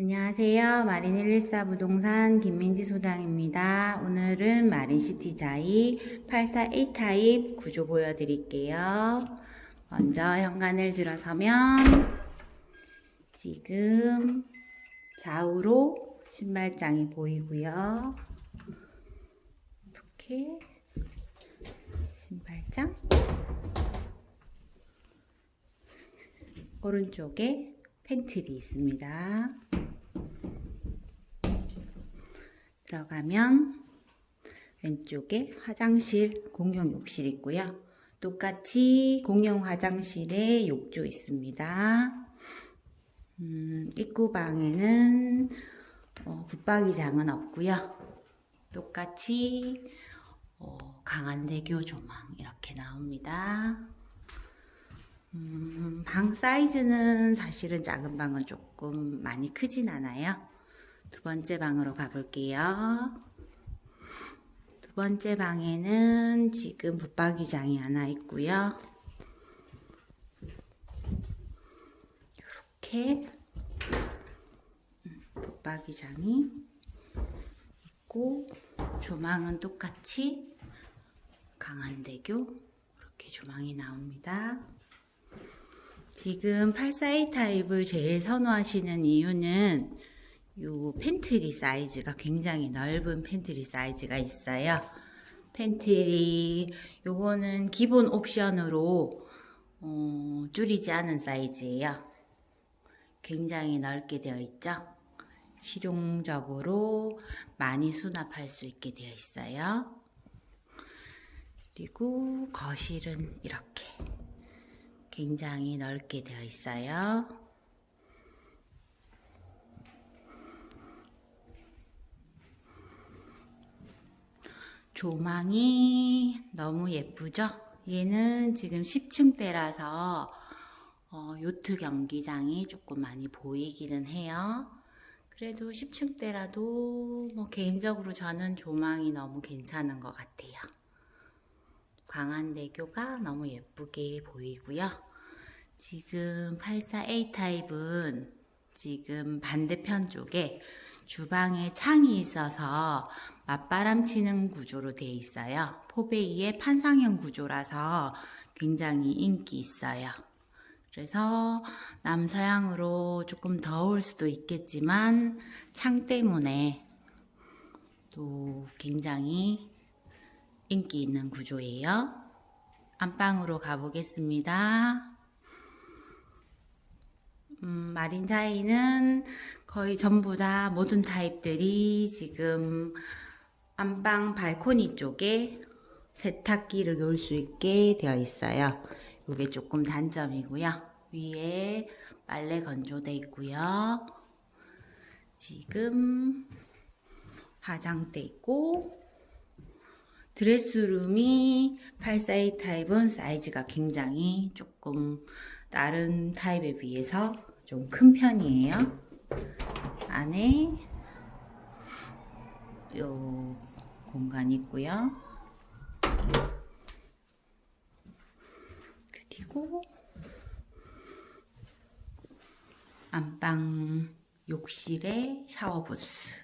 안녕하세요. 마린 114 부동산 김민지 소장입니다. 오늘은 마린 시티 자이 84A 타입 구조 보여드릴게요. 먼저 현관을 들어서면 지금 좌우로 신발장이 보이고요. 이렇게 신발장 오른쪽에 팬트리 있습니다. 들어가면 왼쪽에 화장실, 공용 욕실 있고요. 똑같이 공용 화장실에 욕조 있습니다. 음, 입구 방에는 어, 붙박이장은 없고요. 똑같이 어, 강한대교 조망 이렇게 나옵니다. 음, 방 사이즈는 사실은 작은 방은 조금 많이 크진 않아요. 두 번째 방으로 가볼게요. 두 번째 방에는 지금 붙박이장이 하나 있고요. 이렇게 음, 붙박이장이 있고 조망은 똑같이 강한대교 이렇게 조망이 나옵니다. 지금 842 타입을 제일 선호하시는 이유는 요 팬트리 사이즈가 굉장히 넓은 팬트리 사이즈가 있어요. 팬트리 요거는 기본 옵션으로 어, 줄이지 않은 사이즈예요. 굉장히 넓게 되어 있죠. 실용적으로 많이 수납할 수 있게 되어 있어요. 그리고 거실은 이렇게 굉장히 넓게 되어 있어요. 조망이 너무 예쁘죠? 얘는 지금 10층대라서 어, 요트 경기장이 조금 많이 보이기는 해요. 그래도 10층대라도 뭐 개인적으로 저는 조망이 너무 괜찮은 것 같아요. 광안대교가 너무 예쁘게 보이고요. 지금 84A 타입은 지금 반대편 쪽에 주방에 창이 있어서 맞바람 치는 구조로 되어 있어요. 포베이의 판상형 구조라서 굉장히 인기 있어요. 그래서 남서향으로 조금 더울 수도 있겠지만 창 때문에 또 굉장히 인기 있는 구조예요. 안방으로 가보겠습니다. 음, 마린자이는 거의 전부 다 모든 타입들이 지금 안방 발코니 쪽에 세탁기를 놓을 수 있게 되어 있어요. 이게 조금 단점이고요. 위에 빨래 건조대 있고요. 지금 화장대 있고 드레스룸이 842 타입은 사이즈가 굉장히 조금 다른 타입에 비해서 좀 큰 편이에요. 안에 요 공간 있고요. 그리고 안방 욕실에 샤워 부스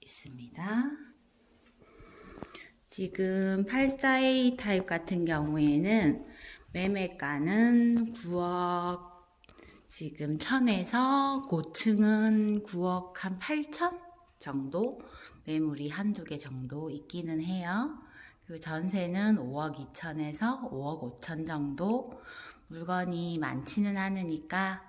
있습니다. 지금 84A 타입 같은 경우에는 매매가는 9억 지금 천에서 고층은 9억 한 8천 정도 매물이 한두 개 정도 있기는 해요. 그 전세는 5억 2천에서 5억 5천 정도 물건이 많지는 않으니까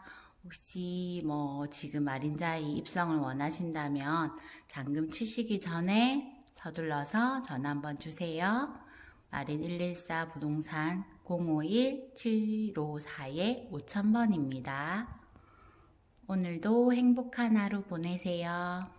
혹시 뭐 지금 마린자이 입성을 원하신다면 잔금 치시기 전에 서둘러서 전화 한번 주세요. 마린 114 부동산 051-754-5000번입니다. 오늘도 행복한 하루 보내세요.